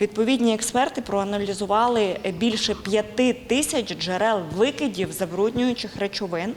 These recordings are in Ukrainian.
Відповідні експерти проаналізували більше п'яти тисяч джерел викидів забруднюючих речовин.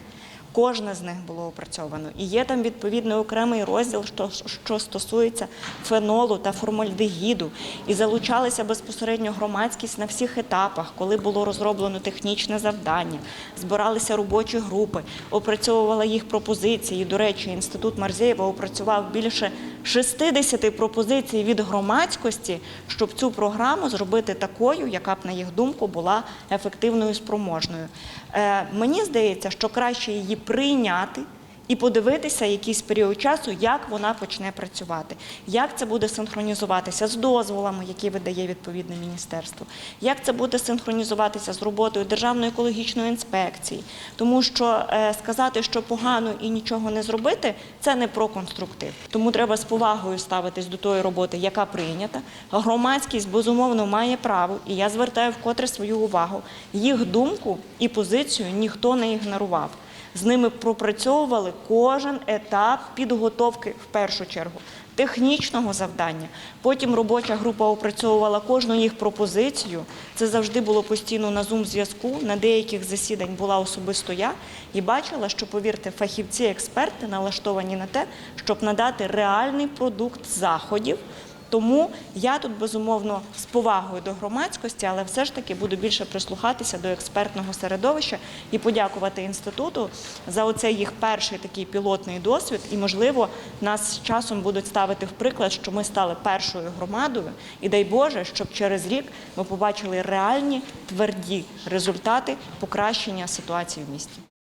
Кожне з них було опрацьовано. І є там відповідний окремий розділ, що, що стосується фенолу та формальдегіду. І залучалися безпосередньо громадськість на всіх етапах, коли було розроблено технічне завдання, збиралися робочі групи, опрацьовували їх пропозиції. До речі, інститут Марзєєва опрацював більше 60 пропозицій від громадськості, щоб цю програму зробити такою, яка б, на їх думку, була ефективною і спроможною. Е, мені здається, що краще її прийняти. І подивитися якийсь період часу, як вона почне працювати, як це буде синхронізуватися з дозволами, які видає відповідне міністерство, як це буде синхронізуватися з роботою Державної екологічної інспекції. Тому що е, сказати, що погано і нічого не зробити, це не про конструктив. Тому треба з повагою ставитись до тої роботи, яка прийнята. Громадськість безумовно має право, і я звертаю вкотре свою увагу. Їх думку і позицію ніхто не ігнорував. З ними пропрацьовували кожен етап підготовки в першу чергу технічного завдання. Потім робоча група опрацьовувала кожну їх пропозицію. Це завжди було постійно на зум зв'язку. На деяких засідань була особисто я і бачила, що повірте, фахівці, експерти налаштовані на те, щоб надати реальний продукт заходів. Тому я тут безумовно з повагою до громадськості, але все ж таки буду більше прислухатися до експертного середовища і подякувати інституту за оцей їх перший такий пілотний досвід. І можливо нас з часом будуть ставити в приклад, що ми стали першою громадою, і дай Боже, щоб через рік ми побачили реальні тверді результати покращення ситуації в місті.